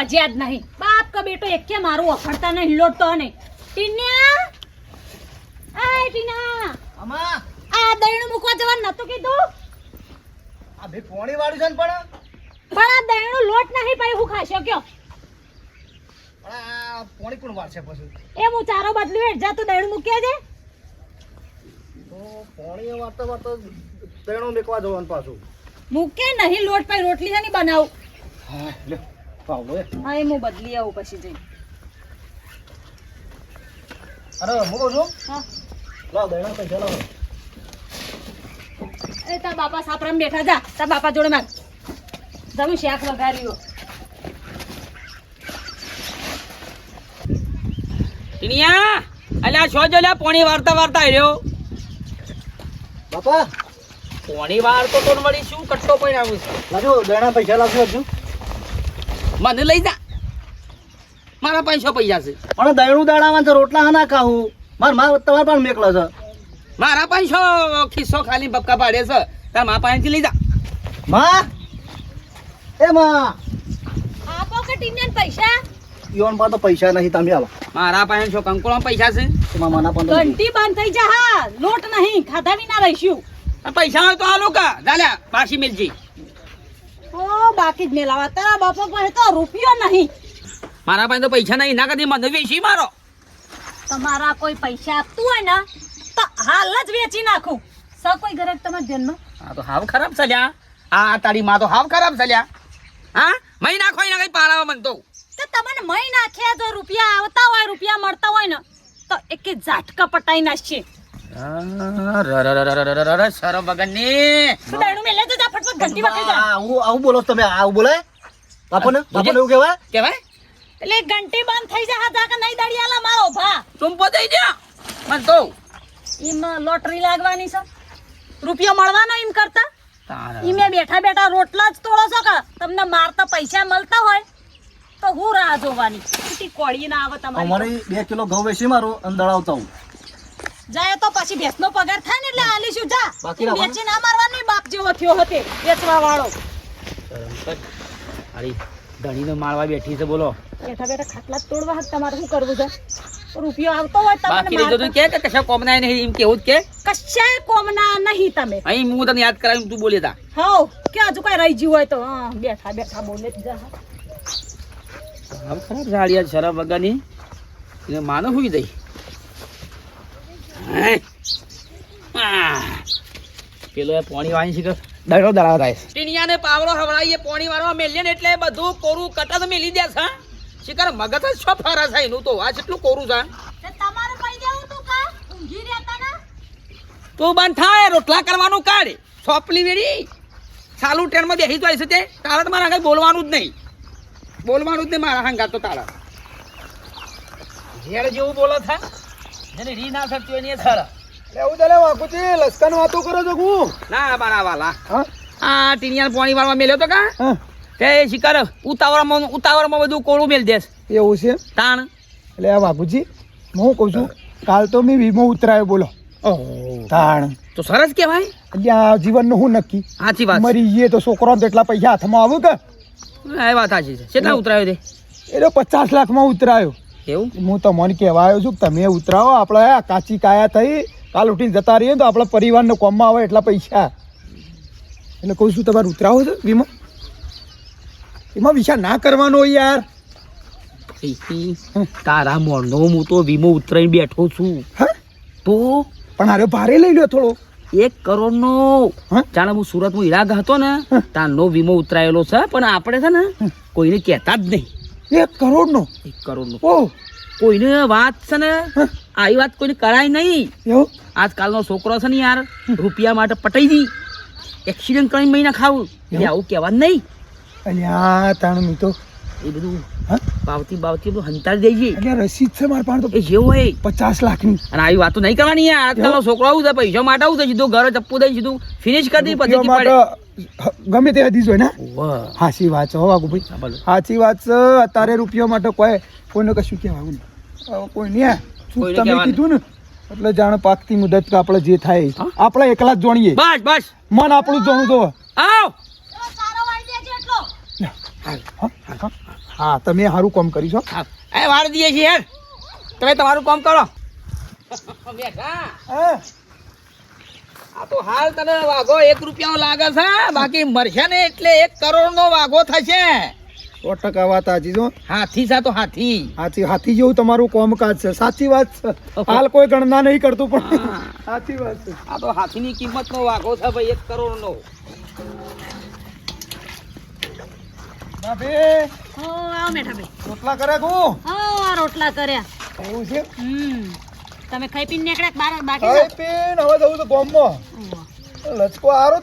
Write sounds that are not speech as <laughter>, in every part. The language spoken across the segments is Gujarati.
રોજ્યા જ નહીં. બાપ કે બેટો એકે મારું અફડતા નહીં? લોટતો નહીં. ટીન્યા? આય ટીના અમા આ દહીણું મૂકવા જવાનું નતું કીધું? આ ભઈ પોણી વાળું છે ને પણ. પણ આ દહીણું લોટ નહીં ભાઈ હું ખાશો કયો પણ આ પોણી કોણ વાળશે પછી? એ હું ચારો બદલી હેઠ જા તું દહીણું મૂક્યા છે તો પોણી વાળતા વાળતા તેણું મેકવા જવાનું પાછું. મૂકે નહીં લોટ પાઈ રોટલી છે ને બનાવું. હા લે એ હા? એ હું બદલી આવું પછી જઈ અરે હું કહું છું? હા. લાવ દેણા પૈસા લાવ. એ તા બાપા સાપરામ બેઠા જા. તા બાપા જોડે માર. જમી શાક વઘાર્યું ટીણિયા અલ્યા છો જો લ્યા પોણી વાર્તા વાર્તા આવ્યો બાપા? પોણી વાર્તો તો મળી શું કટ્ટો પડી આવું છે? લાજો દેણા પૈસા લાવજો હજુ. મને લઈ જા. મારા પાંચસો પૈસા છે. પણ દયણું દાડામાં છે રોટલા હા ના ખાવું માર મા તમારે પણ મેકલો છે. મારા પાંચસો ખિસ્સો ખાલી બપકા પાડે છે. તાર મા પાસેથી લઈ જા. મા? એ મા. આપો કે પૈસા? યોન પાસે તો પૈસા નહીં તમે આવો. મારા પાંચસો કંકોળો પૈસા છે? એમાં માના પણ ઘંટી બંધ થઈ જા હા. લોટ નહીં ખાધા વિના રહીશું. આ પૈસા હોય તો આ લોકો દાલ્યા પાછી મિલજી. બાકી જ મેલાવા. તારા બાપા પાસે તો રૂપિયો નહીં. મારા પાસે તો પૈસા નહીં. ના કદી મને વેચી મારો. તમારા કોઈ પૈસા આપતું હોય ને તો હાલ જ વેચી નાખું. સ કોઈ ઘરે તમારા ધ્યાનમાં આ તો હાવ ખરાબ ચાલ્યા. આ તારી માં તો હાવ ખરાબ ચાલ્યા. હા? મહી નાખો એના કઈ પારાવા મન તો. તો તમને મહી નાખ્યા જો રૂપિયા આવતા હોય રૂપિયા મળતા હોય ને તો એક ઝાટકા પટાઈ નાખશે શરમ વગરની. તું દાડું મેલે તો ઘંટી વગાડી જા આવું આવું બોલો તમે આવું બોલે બાપોને બાપોને એવું કહેવાય કહેવાય એટલે ઘંટી બંધ થઈ જા હા કે નહીં દાડી આલા મારો ભા તું દઈ જા મન તો એમાં લોટરી લાગવાની છે રૂપિયો મળવાનો એમ કરતા? તારા. ઈમે બેઠા બેઠા રોટલા જ તોડો છો કે? તમને મારતા પૈસા મળતા હોય? તો હું રાહ જોવાની? કોળી ના આવે તમારી અમારી બે કિલો ઘઉં વેચી મારું અને દળાવતા હું. જાય તો પછી ભેંસનો પગાર થાય ને એટલે આલીશું જા. બાકી વેચી ના મારવાની બાપ જેવો થયો હતે વેચવા વાળો. અરે ધણીને મારવા બેઠી છે બોલો. બેઠા બેઠા ખાટલા તોડવા હક તમારે શું કરવું છે? રૂપિયો આવતો હોય બાકી તમને રહી તું કે કે કશા કોમના નહીં એમ કેવું જ કે? કશા કોમના નહીં તમે. અહીં હું તને યાદ કરાવી તું બોલી તા હો કે હજુ કઈ રહી ગયું હોય તો હા બેઠા બેઠા બોલે જ હાવ ખરાબ જાળિયા શરમ વગરની. એને માનો હુઈ દઈ પેલો એ પોણી વાણી છે કે દડો દડાવ થાય ટીનિયાને પાવડો હવડાવીએ પાણી વાળવા મેલીએ ને એટલે બધું કોરું કટા તો મેલી દે છે શિકાર મગજ જ છો ફરા છે એનું તો આ જેટલું કોરું છે તે તમારે દેવું તું કા? ઊંઘી રહેતા ના તું બંધ થાય રોટલા કરવાનું કાઢ. સોપલી વેરી. ચાલુ ટ્રેનમાં બેસી જાય છે તે. તારા તો મારા આગળ બોલવાનું જ નહીં. બોલવાનું જ નહીં મારા હંગા તો તારા. ઝેર જેવું બોલો થા. જેને રી ના થતી હોય ને એ થરા એવું ચાલે વાકુજી લસકાન વાતો કરો છો હું ના મારા વાલા. આ ટીનિયા પાણી વાળવા મેલ્યો તો કા? હા. તે શિકાર ઉતાવળમાં ઉતાવળમાં બધું કોળું મેલ દેસ. એવું છે? તાણ. એટલે આ બાપુજી હું કહું છું કાલ તો મેં વીમો ઉતરાયો બોલો. તાણ. તો સરસ કહેવાય. અહીંયા આ જીવનનું હું નક્કી? સાચી વાત મરી જઈએ તો છોકરો તેટલા પૈસા હાથમાં આવું કે? એ વાત સાચી છે. કેટલા ઉતરાયો તે? એ તો પચાસ લાખમાં ઉતરાયો. એવું હું તમને કહેવા આવ્યો છું તમે ઉતરાવો આપણે કાચી કાયા થઈ કાલ ઉઠીને જતા રહીએ તો આપણા પરિવારને કોમમાં આવે એટલા પૈસા. એટલે કહું છું તમારે ઉતરાવો છો વીમો એમાં વિચાર ના કરવાનો યાર. તારા મોરનો હું તો વીમો ઉતરાઈને બેઠો છું. હા? તો? પણ અરે ભારે લઈ લ્યો થોડો. એક કરોડ નો જાણે હું સુરતમાં ઈરાક હતો ને તારનો વીમો ઉતરાયેલો છે પણ આપણે છે ને કોઈને કહેતા જ નહીં. એક કરોડનો. એક કરોડ નો ઓહ કોઈને વાત છે ને? આવી વાત કોઈને કરાય નહીં. એવું? આજકાલનો છોકરો છે ને યાર રૂપિયા માટે પટાઈ દી. એક્સિડન્ટ કરીને મહિના ખાવું. એટલે આવું કહેવા નહીં. અલ્યા તાણ મી તો એ બધું હા? પાવતી બાવતી બધું હંતાડી દેજે એટલે રસીદ છે મારા પાસે તો એ જેવું હોય પચાસ લાખની. અને આવી વાતો નહીં કરવાની યાર. આજકાલનો છોકરો આવું છે પૈસા માટે આવું છે સીધું ઘરે ચપ્પુ દઈ સીધું ફિનિશ કરી દઈ માટે પડે. ગમે તે હદીસ હોય ને? વાહ વાત છે હો વાઘુભાઈ. હા, સાચી વાત છે અત્યારે રૂપિયો માટે કોઈ કોઈને કશું કહેવાનું નહીં. કોઈ નહીં શું તમે કીધું ને? એટલે જાણે પાકતી મુદત કે આપણે જે થાય આપણે એકલા જ જોણીએ. બસ બસ. મન આપણું જ જાણું તો. આવ. હા, તમે સારું કામ કરી છો? હા. એ વાર દઈએ છીએ યાર તમે તમારું કામ કરો. આ તો હાલ તને વાઘો એક રૂપિયાનો લાગે છે બાકી મરશે ને એટલે એક કરોડ નો વાઘો થશે. સો ટકા વાત સાચી છો હાથી છે તો હાથી. હાથી હાથી જેવું તમારું કોમકાજ છે. સાચી વાત છે. હાલ કોઈ ગણના નહીં કરતું પણ. સાચી વાત છે. આ તો હાથીની કિંમત નો વાઘો છે ભાઈ એક કરોડ નો ભાભી હો આવો મેઠા ભાઈ. રોટલા કરે કુ હો આ રોટલા કર્યા. એવું છે? હમ. તમે ખાઈ પીને નીકળ્યા બાર બાકી ખાઈ પીને હવે જવું તો ગામમાં. લચકો હારો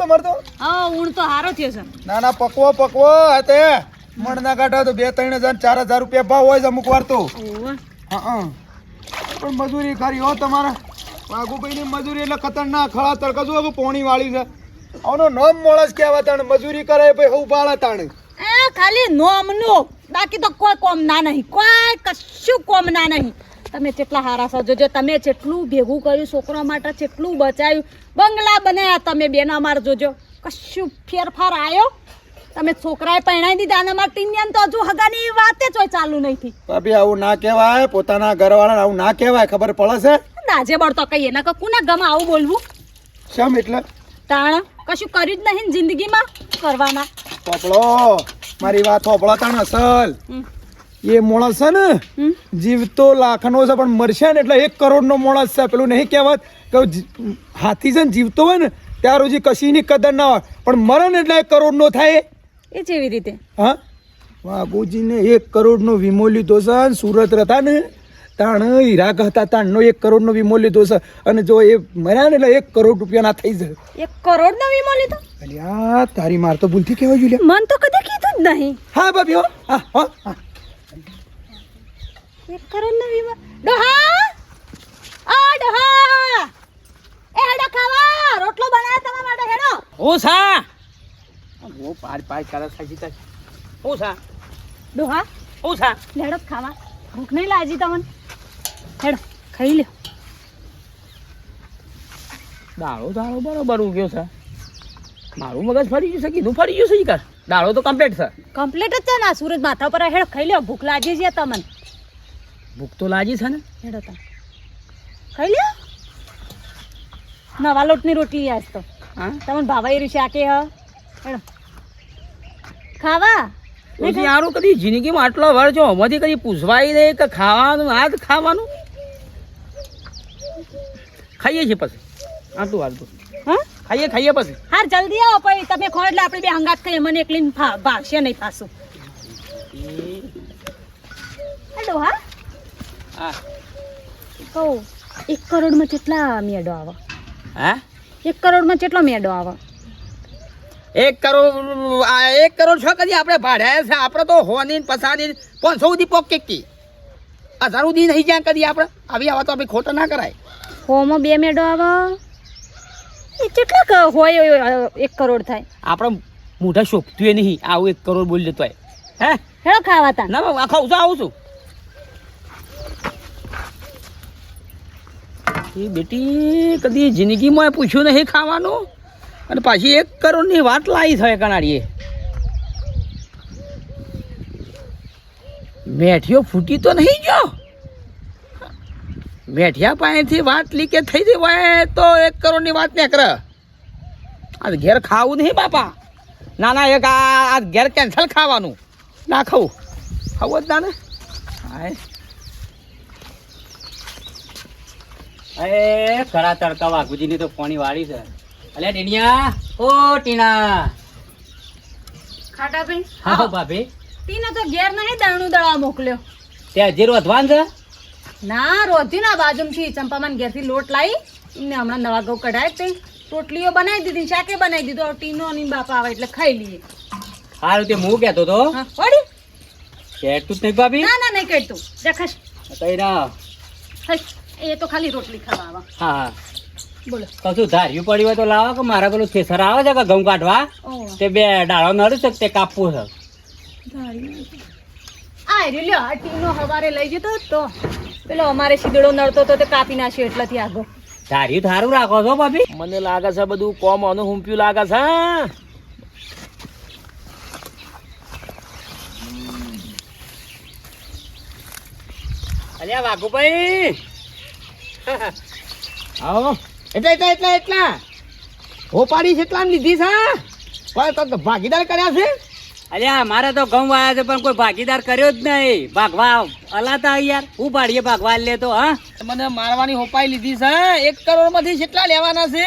તમારે તો? હા ઊણ તો હારો થયો છે. ના ના પકવો પકવો આ તે. કાંઠા તો બે ત્રણ હજાર ચાર હજાર રૂપિયા ભાવ હોય છે અમુક વાર તો. હા પણ મજૂરી ખરી હો તમારે. વાઘુભાઈની મજૂરી એટલે ખતરનાક. ખળા તડકા જુઓ પોણી વાળી છે. આનો નામ મોળસ કહેવા તાણે. મજૂરી કરે ભાઈ હું બાળા તાણ. ખાલી નોમનો બાકી તો કોઈ કોમ ના નહીં. કોઈ કશું કોમ ના નહીં. તમે કેટલા હારા છો જોજો તમે જેટલું ભેગું કર્યું છોકરા માટે જેટલું બચાવ્યું બંગલા બનાવ્યા તમે બેન અમાર જોજો. કશું ફેરફાર આવ્યો તમે છોકરાએ પહેણાઈ દીધા અને અમારા ટીનિયાને તો હજુ હગાની વાત જ હોય ચાલુ નહીં થી ભાભી આવું ના કહેવાય. પોતાના ઘરવાળાને આવું ના કહેવાય ખબર પડે છે? દાજે બળતો કહીએ. ના કુના ગમે આવું બોલવું? શેમ એટલે? તાણ કશું કર્યું જ નહીં ને જિંદગીમાં કરવાના. પોપડો મારી વાત હોપળા તાણ અસલ. એ મોણસ છે ને. જીવતો લાખનો છે પણ મરશે ને એટલે એક કરોડનો મોણસ છે. પેલું નહીં કહેવત કે હાથી છે ને જીવતો હોય ને ત્યાર સુધી કશીની કદર ના હોય. પણ મરે ને એટલે એક કરોડનો થાય. એ જેવી રીતે. હા? બાબુજીને એક કરોડનો વીમો લીધો છે સુરત રહેતા ને તાણ હીરા હતા તાણનો એક કરોડનો વીમો લીધો છે. અને જો એ મર્યા ને એટલે એક કરોડ રૂપિયાના થઈ જાય. એક કરોડ નો વીમો લીધો? અલ્યા તારી માર તો ભૂલથી કહેવાય જોઈએ મન તો કદી કીધું જ નહીં. હા ભાભી હો. હા હા હા. એક કરોડ નો વીમો. ડોહા! આ ડોહા! એ હેડો ખાવા. રોટલો બનાવ્યો તમારા માટે હેડો. હું સા? હું પાર પાર કરે સાચી તાર હું સા? ડોહા હું સા? લેડો ખાવા. ભૂખ નહીં લાજી તમને. હેડો ખાઈ લ્યો દાળો દાળો બરોબર ઉગ્યો છે. મારું મગજ ફરી ગયું છે કીધું ફરી ગયું છે કર દાળો તો કમ્પ્લીટ છે. કમ્પ્લીટ જ છે ને સુરજ માથા પર. હેડો ખાઈ લ્યો ભૂખ લાગી છે તમને. ભૂખ તો લાગી છે ને. હેડો તમે ખાઈ લ્યો નવા લોટની રોટલી આજ તો. હા? તમને ભાવાઈ રહ્યું છે આ કે હ? હેડો. ખાવા? યારું કદી જિંદગીમાં આટલો વાર જો આમાંથી કદી પૂછવાય નહીં કે ખાવાનું આ જ ખાવાનું? ખાઈએ છીએ પછી. આટલું હાલતું. હા? ખાઈએ ખાઈએ પછી. હાર જલ્દી આવો પછી. તમે ખો એટલે આપણે બે હંગાત ખાઈએ મને એકલી ભાગશે નહીં પાછું. હેલો હા? હા. કહું એક કરોડમાં કેટલા મેડો આવે? હા? એક કરોડમાં કેટલો મેડો આવે? એક કરોડ આ એક કરોડ છો કદી આપણે ભાડ્યા છે. આપણે તો હોની પસાની પાંચસો સુધી પોકે કી. હજાર સુધી નહીં જ્યાં કદી આપણે. આવી આવા તો આપણે ખોટો ના કરાય. હોમાં બે મેડો આવે. એ કેટલા હોય એક કરોડ થાય. આપણે મોઢા શોભતું નહીં. આવું એક કરોડ બોલી લેતો હે? હેડો ખાવા તા. ના ખાઉં છું આવું છું. એ બેટી કદી જિંદગીમાં પૂછ્યું નહીં ખાવાનું? અને પાછી એક કરોડની વાત લાવી થાય કણાડીએ મેઠિયો ફૂટી તો નહીં ગયો? મેઠિયા પાસેથી વાત લીકે થઈ જવાય તો એક કરોડની વાત નીકળે આ ઘેર ખાવું નહીં બાપા. ના ના એક આ ઘેર કેન્સલ ખાવાનું. ના ખાવું. ખાવું જ ના ને? અરે ખરા તડકા વાઘુજીની તો પોણી વાળી છે. અલ્યા ટીણિયા ઓ ટીણા ખાટા ભાઈ હા ભાભી. ટીના તો ઘેર નહીં દાણું દળવા મોકલ્યો. ત્યાં જીરો રોધવાન છે? ના રોજી ના બાજુમાંથી ચંપામાન ઘેરથી લોટ લાવી એમને હમણાં નવા ઘઉં કઢાય તે રોટલીઓ બનાવી દીધી શાકે બનાવી દીધું. ટીનો અને બાપા આવે એટલે ખાઈ લઈએ. સારું તે હું કહેતો તો. વળી? શેઠ જ નહીં ભાભી? ના ના નહીં કહેતું. જખશ કઈ ના. એ તો ખાલી રોટલી ખાવા આવા. હા હા. બોલો. કશું ધાર્યું પડ્યું હોય તો લાવો કે મારા પેલું થેસર આવે છે કે ઘઉં કાઢવા? તે બે ડાળો નડું છે તે કાપવું છે? આ રહ્યો લ્યો આ ટીનો હવારે લઈ જતો તો પેલો અમારે સીધડો નડતો તો તે કાપી નાખ્યો એટલેથી આગળ તારી થારું રાખો છો ભાભી? મને લાગે છે બધું કોમ અનુ હુંપ્યું લાગે છે અલ્યા વાઘુભાઈ! <laughs> આવો. એટલે એટલા એટલા એટલા. હોપાડી છે એટલા લીધી છે ભાગીદાર કર્યા છે? અલ્યા મારે તો ઘઉં વાયા છે પણ કોઈ ભાગીદાર કર્યો જ નહીં. ભાગવા અલાતા યાર. હું પાડીએ ભાગવા લે તો હા? મને મારવાની હોપાઈ લીધી છે એક કરોડમાંથી કેટલા લેવાના છે.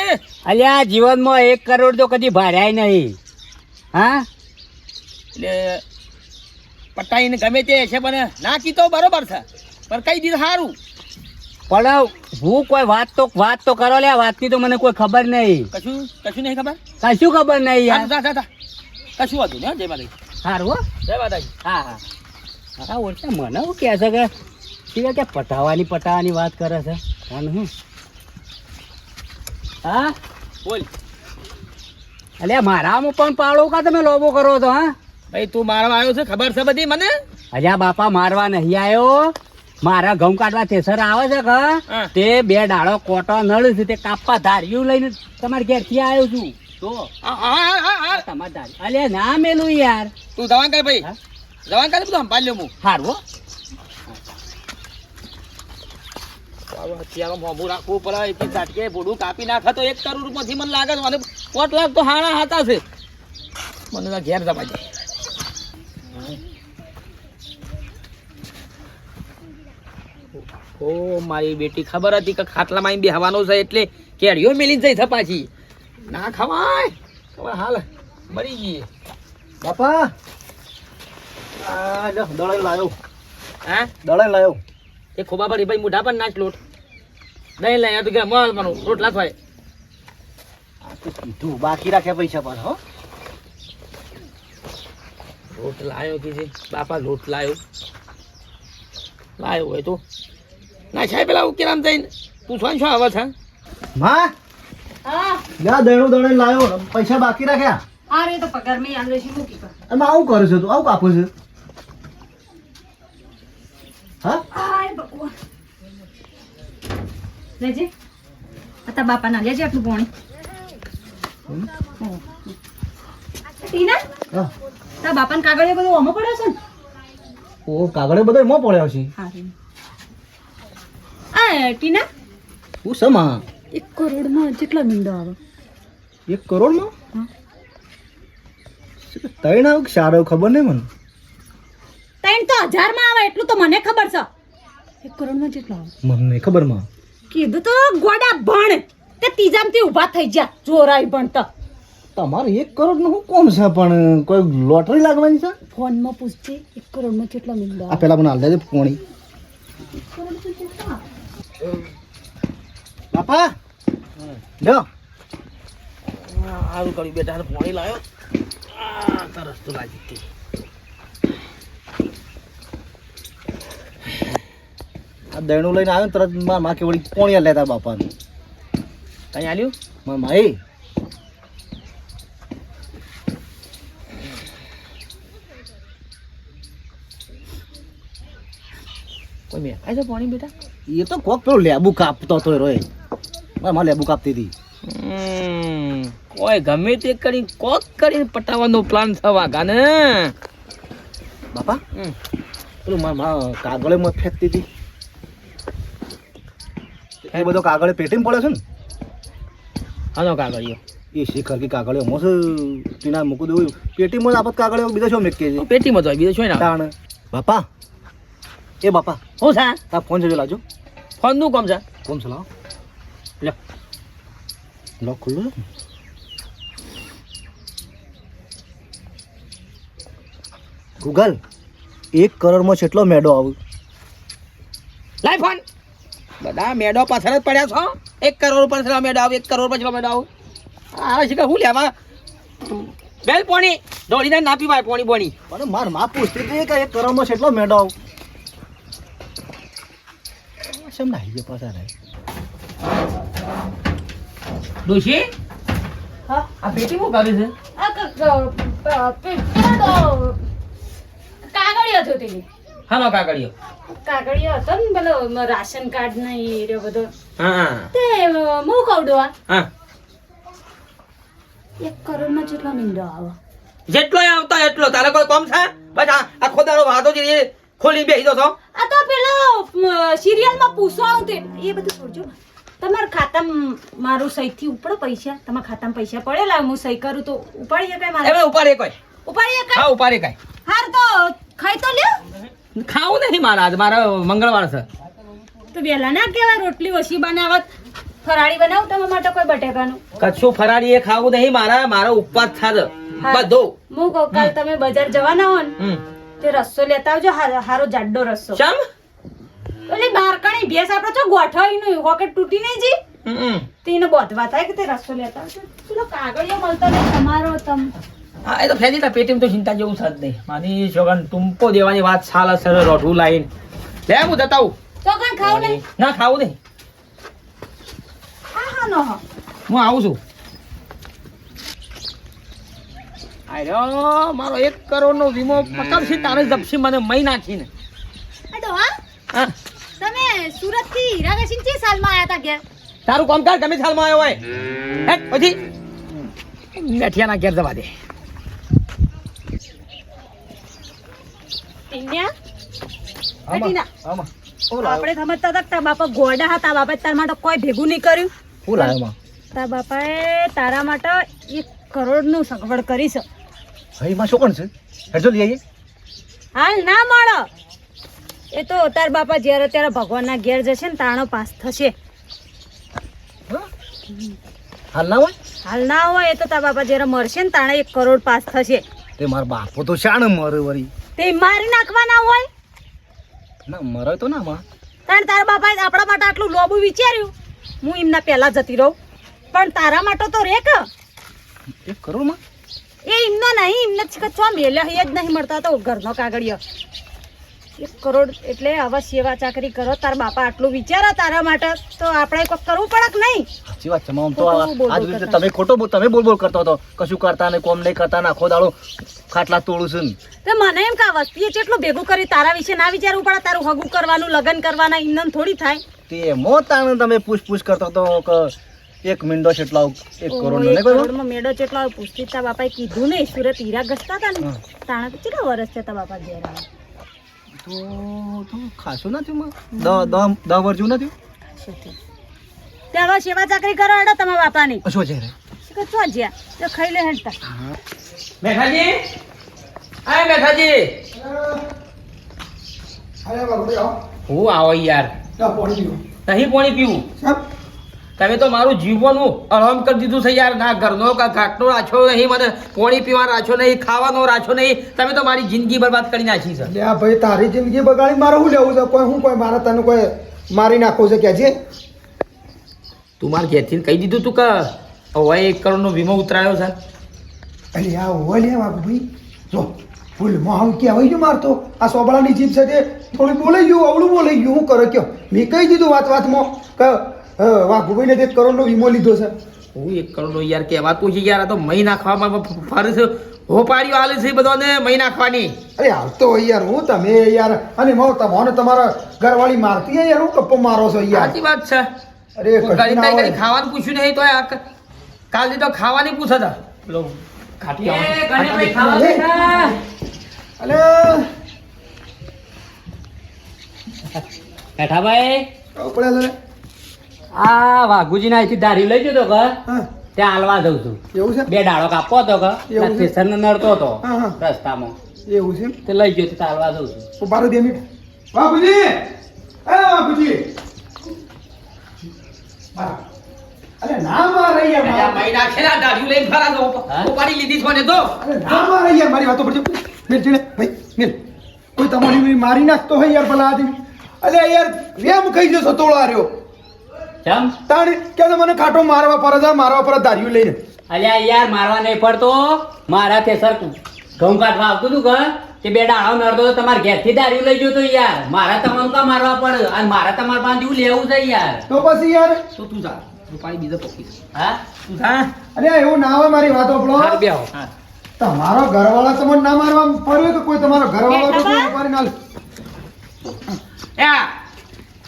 અલ્યા જીવનમાં એક કરોડ તો કદી ભાર્યાય નહીં. હા? એટલે પટાઈને ગમે તે છે પણ ના કીધો બરોબર છે પણ કઈ દીધું સારું? પણ હું કોઈ વાત તો વાત તો કરો લે વાતની તો મને કોઈ ખબર નહીં. કશું કશું નહીં ખબર? કશું ખબર નહીં યાર. કશું હતું? ને જય માતાજી. સારું હો. જય માતાજી. હા હા. હા ઓળખે મને હું કહે છે કે ઠીક કે પટાવાની પટાવાની વાત કરે છે. અને હું? હા? બોલ. અલ્યા મારામાં પણ પાડો કા તમે લોબો કરો છો હા? ભાઈ તું મારવા આવ્યો છે ખબર છે બધી મને? અજા બાપા મારવા નહીં આવ્યો. મારા ઘઉં કાઢવા થેસર આવે છે કે તે બે ડાળો કોટો નળ છે તે કાપવા ધાર્યું લઈને તમારે ઘેરથી આવ્યો છું. તો? તમારે ના મેલું યાર. તું દવાન કર ભાઈ. હા? દવાન કર બધું સંભાળ લ્યો હું. હારું હો. અત્યારે મોભું રાખવું પડે. એથી ઝાટકે ભૂડું કાપી નાખે તો એક કરોડ રૂપિયાથી મને લાગે છે. મને લાખ તો હાણા હતા છે. મને તો ઘેર જવા દે. ઓ મારી બેટી ખબર હતી કે ખાટલામાં બેહવાનો છે એટલે કેરીઓ મેલી જઈ છે પાછી. ના ખવાય ખબર હાલ. મરી ગઈ. બાપા. આ દળાઈ લાયો. હા? દળાઈ લાયો. એ ખોબા પડી ભાઈ મોઢા પર નાચ લોટ. નહીં લઈ તો કે મળ મારું રોટલા થાય આ તો કીધું બાકી રાખ્યા પૈસા પાછા હો. લોટ લાયો કીધે બાપા લોટ લાયો. લાયો હોય તો. ના સાહેબ પેલા ઉકેરામ જઈને પૂછવાનું શું આવે છે? માં? યા દળું દણે લાયો. પૈસા બાકી રાખ્યા? હા રે તો પગાર મેં આલે છે મૂકી કર એમાં આવું કરે છે તું? આવું કાપો છે? હા? આય ભગવાન. લેજે. અતા બાપા ના લેજે આટલું પોણી. ટીના હા. તા બાપાને કાગળિયો બધું ઓમો પડ્યો છે ને? ઓ કાગળે બધો એમાં પડ્યો છે. હા ટીના? હું સમા એક કરોડમાં કેટલા મીંડા આવે? એક કરોડમાં. ત્રણ આવું કે ખબર નહીં મને? ત્રણ તો હજારમાં આવે એટલું તો મને ખબર છે. એક કરોડમાં કેટલા આવે? મને ખબરમાં. કીધું તો ગોડા ભણ. તે ત્રીજામથી ઊભા થઈ જા જોરાઈ ભણતા તમારે એક કરોડનું શું કોમ છે પણ કોઈ લોટરી લાગવાની છે? ફોનમાં પૂછજે એક કરોડમાં કેટલા મીંડા આ પેલા મને હાલ દેજે ફોણી. બાપા! જો સારું કર્યું. બેટા પાણી લાયો. આ તરસ તો લાગી હતી આ દયણું લઈને આવ્યો તરત મારા માં કે વળી પોણી લેતા બાપાને. કઈ આલ્યું? મારા માઈ કોઈ મેં છે પાણી બેટા? એ તો કોક પેલો લેબુ કાપતો હતો રોય. મારા લેબુ કાપતી હતી. કોઈ ગમે તે કરી કોક કરીને પટાવવાનો પ્લાન થવા ગાને બાપા. પેલું મારા માં કાગળે મત ફેંકતી હતી. એ બધો કાગળે પેટીમ પડે છે ને. આનો કાગળિયો એ શિખર કે કાગળિયો મોસ ટીના મૂકું દઉં પેટીમાં આપત કાગળિયો બીજો શું મેકે છે? પેટીમાં તો હોય, બીજો શું ના બાપા એ બાપા હું છે? તા ફોન જોજો લાજો ફોનનું કોમ છે? કોમ છે લાવો. લે લોક ખુલ્લું ગૂગલ એક કરોડમાં કેટલો મેડો આવું. લાય ફોન. બધા મેડો પાછળ જ પડ્યા છો. એક કરોડ છેલ્લો મેડો આવ એક કરોડ પછી મેડો આવું. આ છે કે હું લેવા? બેલ પોણી. દોડીને ના પીવાય પોણી પોણી પણ મારમાં પૂછતી હતી કે એક કરોડમાં કેટલો મેડો આવું. સમજાય પાછા રે? ડોશી? હા? આ પેટી શું કરે છે? આ પેલો કાગળિયો હતો તેની હાનો કાગળિયો? કાગળિયો હતો ને પેલો રાશન કાર્ડ ને એ રહ્યો બધો. હા તે હું કહું હા. એક કરોડમાં જેટલો મીંડો આવે. જેટલો આવતો એટલો. તારે કોઈ કોમ છે? બસ આ આખો દાડો વાતો જે ખોલી બેસી દો છો. આ તો પેલો સિરિયલમાં પૂછવાનું તે. એ બધું છોડજો. તમારા ખાતામાં મારું સહીથી ઉપડો પૈસા. તમારા ખાતામાં પૈસા પડેલા હું સહી કરું તો ઉપાડી શકાય મારે? એમને ઉપાડે કોઈ? ઉપાડીએ શકાય હા ઉપાડે કઈ. હાર તો ખાઈ તો લ્યો. ખાવું નહીં મારા આજ મારા મંગળવાર છે. તો વેલા ના કેવાય રોટલી ઓછી બનાવત. ફરાળી બનાવ તમારા માટે કોઈ બટેકાનું. કચ્છું ફરાળી એ ખાવું નહીં મારા મારો ઉપવાસ થાદ બધો. હું કહું કાલ તમે બજાર જવાના હો ને તે રસ્સો લેતા આવજો હારો હારો જાડો રસ્સો ચમ ઓલી બારકાણી ભેંસ આપણે તો ગોઠવાઈ નું હોકેટ તૂટી નહીં જી હમ. બોધવા થાય કે તે રસો લેતા પેલો કાગળિયો મળતો ને તમારો તમ. હા એ તો ફેજી તા પેટીમાં તો ચિંતા જેવું થત નહીં. માની છોકરાને ટૂંપો દેવાની વાત સાલ સર રોઢું લાઈન. લે હું જતા આવું. તો કઈ ખાવ નહીં? ના ખાવું નહીં. હા હા નો હું. આવું છું. આર્યો મારો એક કરોડ નો વીમો. પકડશે તારે જપશે મને મહી નાખીને. હા. તમે સુરતથી હીરા ઘસીને ચી સાલમાં આયા તા ઘેર. તારું કામ કર ગમે સાલમાં આવ્યો હોય. હેટ પછી? મેઠિયાના ઘેર જવા દે. આપણે સમજતા હતા તારા બાપા ગોડા હતા બાપા તારા માટે કોઈ ભેગું નહીં કર્યું. શું લાવ્યો માં તારા બાપાએ તારા માટે એક કરોડનું સગવડ કરી છે. ભાઈ માં શું કોણ છે? હેડજો લઈ આવીએ. હાલ ના મળો. એ તો તાર બાપા જ્યારે ત્યારે ભગવાનના ઘેર જશે ને તાણો પાસ થશે. હાલ ના હોય? હાલ ના હોય એ તો તાર બાપા જ્યારે મરશે ને તાણે એક કરોડ પાસ થશે. તે માર બાપો તો શાણ મરે વળી. તે મારી નાખવાના હોય? ના મરે તો ના માં. તાણ તારા બાપાએ આપણા માટે આટલું લોબુ વિચાર્યું? હું એમના પહેલા જતી રહું. પણ તારા માટે તો રે કે એક કરોડમાં? એ એમનો નહીં એમને છો મેલે એ જ નહીં મળતા તો ઘરનો કાગળિયો. એક કરોડ એટલે આવા સેવા ચાકરી કરો. તાર બાપા આટલું વિચારા તારા માટે તો આપણે કોઈ કરવું પડે કે નહીં. સાચી વાત છે મમ. તો આજ રીતે તમે ખોટો બોલ તમે બોલ બોલ કરતો હતો કશું કરતા ને કોમ નહીં કરતા નાખો દાડો. ખાટલા તોડું છું ને. તો મને એમ કે આ વસ્તીએ કેટલું ભેગું કરી તારા વિશે ના વિચારવું પડે તારું હગું કરવાનું લગ્ન કરવાના એમને થોડી થાય. તે મોતાને તમે પૂછ પૂછ કરતો હતો એક મિંડો કેટલા એક કરોડ કોઈ કરોડમાં મેડો જેટલો પૂછતી તા બાપાએ કીધું ને સુરત હીરા ઘસતા હતા ને. તાણા કેટલા વર્ષ છે તા બાપા ઘેર? તો તો ખાસું નથી માં દસ દસ દસ વર્ષ જેવું નથી શું હવે સેવા ચાકરી કરો હેડો તમારા બાપાની. શું છે કે ચો જ્યાં તો ખાઈ લે હેડતા. મેઠાજી આય મેઠાજી અરે બાપુ હું આવો યાર. નહીં પાણી પીવું. તમે તો મારું જીવવાનું આરામ કરી દીધું છે યાર. ના ઘરનો કા ઘાટનો રાખ્યો નહીં મને પાણી પીવા રાખ્યો નહીં ખાવાનો રાખ્યો નહીં. તમે તો મારી જિંદગી બરબાદ કરી નાખી છે. લે ભાઈ તારી જિંદગી બગાડી મારે શું લેવું છે? કોઈ હું કોઈ મારે તને કોઈ મારી નાખવું છે કે છે તું મારે ઘેરથી કહી દીધું તું કે હવે એક કરોડનો વીમો ઉતરાયો છે. અરે આ હોય લે બાપુ ભાઈ. જો ફૂલ મોહમ કહેવાય ગયું મારતો આ સોબળાની જીભ છે તે થોડી બોલાઈ ગયું અવળું બોલાઈ ગયું. હું કરો કયો? મેં કહી દીધું વાત વાતમાં કે વાઘુભાઈને એક કરોડનો વીમો લીધો છે. હું એક કરોડનો યાર કહેવાતું છે યાર આ તો મહી નાખવામાં ફરસ હોપાડીઓ હાલે છે બધાને મહી નાખવાની. અરે આવતો હોય યાર હું તમે યાર અને મો તમારે તમારા ઘરવાળી મારતી હે યાર હું કપ્પો મારો છો યાર. સાચી વાત છે. અરે કઈ ખાવાનું પૂછ્યું નહીં તો આ ક- કાલથી તો ખાવાની પૂછે છે પેલો ખાટી અલે. હેઠાભાઈ આપણે લે. આ વાઘુજીના અહીંથી ધારી લઈ જતો કે ત્યાં હાલવા જઉં છું. એવું છે? બે ડાળો કાપો હતો કે સ્ટેશન ને નડતો હતો હા, હા. રસ્તામાં. એવું છે? તે લઈ ગયો તો ત્યાં હાલવા જઉં છું. તો બારો બે મિનિટ. બાપુજી એ અરે ના મારે. યાર ને લઈને ફરા. ઉપાડી લીધી છે મને તો. અરે ના મારે યાર મારી વાતો પર મિલ ચીડે ભાઈ મિલ. કોઈ તમારી મારી નાખતો હોય યાર ભલા આદમી અરે યાર વેમ ખાઈ જશો તોળા રહ્યો ચમ? તાણી કે મને ખાટો મારવા પર જ મારવા પર ધાર્યું લઈને. અલ્યા યાર મારવા નહીં પડતો મારા તે સર ઘઉં કાઢવા આવતું હતું કે તે બે ડાળો નડતો તો તમારે ઘેરથી દારૂ લઈ ગયો તો યાર. મારા તમારું કા મારવા પડે. અને મારા તમારા પાસે જેવું લેવું છે યાર. તો પછી યાર તો તું જા. રૂપાઈ બીજો પકી હા? તું જા. અરે એવું ના હોય મારી વાતો આપણો. બે હા. તમારો ઘરવાળા તમને ના મારવા પડ્યો તો કોઈ તમારો ઘરવાળો તો કોઈ મારી ના લે.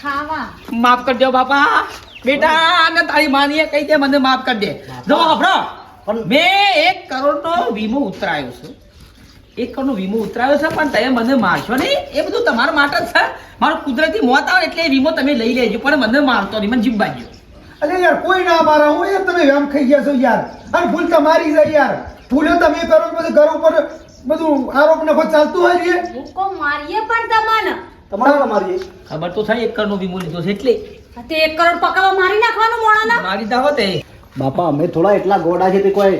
ખાવા. માફ કરજો બાપા. બેટા ને તારી માનીએ કહી દે મને માફ કરી દે. જો આપણો મેં એક કરોડનો વીમો ઉતરાયો છે. એક કરોડનો વીમો ઉતરાયો છે પણ તમે મને મારશો નહીં? એ બધું તમારા માટે જ છે. મારું કુદરતી મોત આવે એટલે વીમો તમે લઈ લેજો પણ મને મારતો નહીં મને જીવવા બાજ્યો અરે યાર કોઈ ના મારા હું યાર તમે વેમ ખાઈ ગયા છો યાર. અને ભૂલ તમારી છે યાર. ભૂલો તમે કરો પછી બધું ઘર ઉપર બધું આરોપ નફો ચાલતું હોય રે મૂકો મારીએ પણ તમને તમારે તમારી ખબર તો થાય એક કરોડનો વીમો લીધો છે એટલે. તે એક કરોડ પકાવવા મારી નાખવાનું મોણાના મારી દાવો તે બાપા અમે થોડા એટલા ગોડા છે તે કોઈ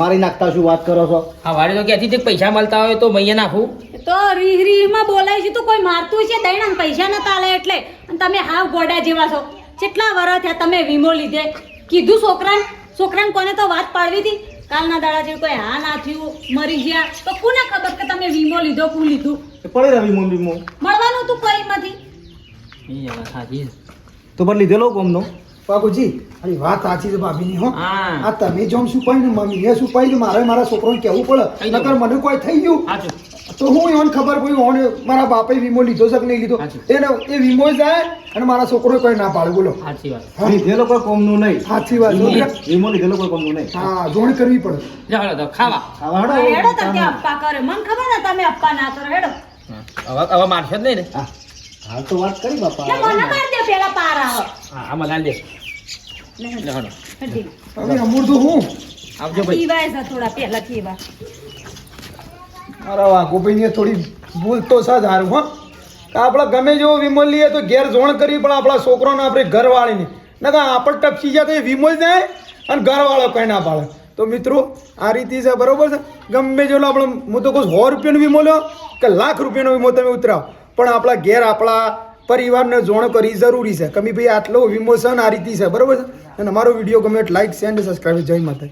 મારી નાખતા શું વાત કરો છો? આ વાડી તો ક્યાંથી તે પૈસા મળતા હોય તો મૈયા નાખું. તો રીહ રીહમાં બોલાય છે તો કોઈ મારતું છે દઈને પૈસા ન તાલે એટલે. અને તમે હાવ ગોડા જેવા છો. કેટલા વર્ષ થયા તમે વીમો લીધે? કીધું છોકરાને? છોકરાને કોને તો વાત પાડવી હતી? કાલના દાડા જેવું કોઈ હા ના થયું મરી ગયા તો કોને ખબર કે તમે વીમો લીધો કું લીધું? પડે રહ્યો વીમો વીમો. મળવાનું હતું કોઈમાંથી એ વાત સાચી તો પર લીધેલો કોમનો બાપુજી અરે વાત સાચી છે ભાભીની હો. હા. આ તમે જોમ શું પાઈ ને મમ્મી એ શું પાઈ ને મારે મારા છોકરાને કહેવું પડે? નકર મને કોઈ થઈ ગયું? સાચું તો હું એમને ખબર પડી ઓન મારા બાપે વીમો લીધો છે કે નહીં લીધો? એને એ વીમો જાય અને મારા છોકરો કોઈ ના પાડે બોલો. સાચી વાત. હા, લીધેલો કોઈ કોમનું નહીં. સાચી વાત વીમો- લીધેલો કોઈ કોમનું નહીં. હા જોણ કરવી પડે. હેડો તો ખાવા. ખાવા હા, હડો હેડો તમે અપ્પા કરે. મને ખબર ને તમે અપ્પા ના કરો. હેડો. હવે હવે મારશો જ નહીં ને? હા, હાલ તો વાત કરી બાપા. મને માર દે પેલા પાર આવે હા મલાલ દે. લે, લે હળો. હેડી. હવે અમૂર તો હું? આવજો ભાઈ. ખીવાય છે થોડા પેલા ખીવા મારા વાઘુભાઈને થોડી ભૂલ તો છે હારું, હા. આપણે ગમે જેવો વીમો લઈએ તો ઘેર જોણ કરી, પણ આપણા છોકરાને આપણે ઘરવાળીને. નકર આપણે ટપસી જાય તો એ વીમો જ જાય અને ઘરવાળો કંઈ ના પાડે. તો મિત્રો, આ રીતે છે, બરોબર છે? ગમે જેલો આપણે હું તો કહું સો રૂપિયાનો વીમો લો કે લાખ રૂપિયાનો વીમો તમે ઉતરાવો. પણ આપણા ઘેર આપણા પરિવારને જોણ કરી જરૂરી છે. કમી ભાઈ આટલો વીમો છે આ રીતે છે, બરોબર છે? અને અમારો વીડિયો ગમે લાઈક શેર અને સબસ્ક્રાઈબ જય માતા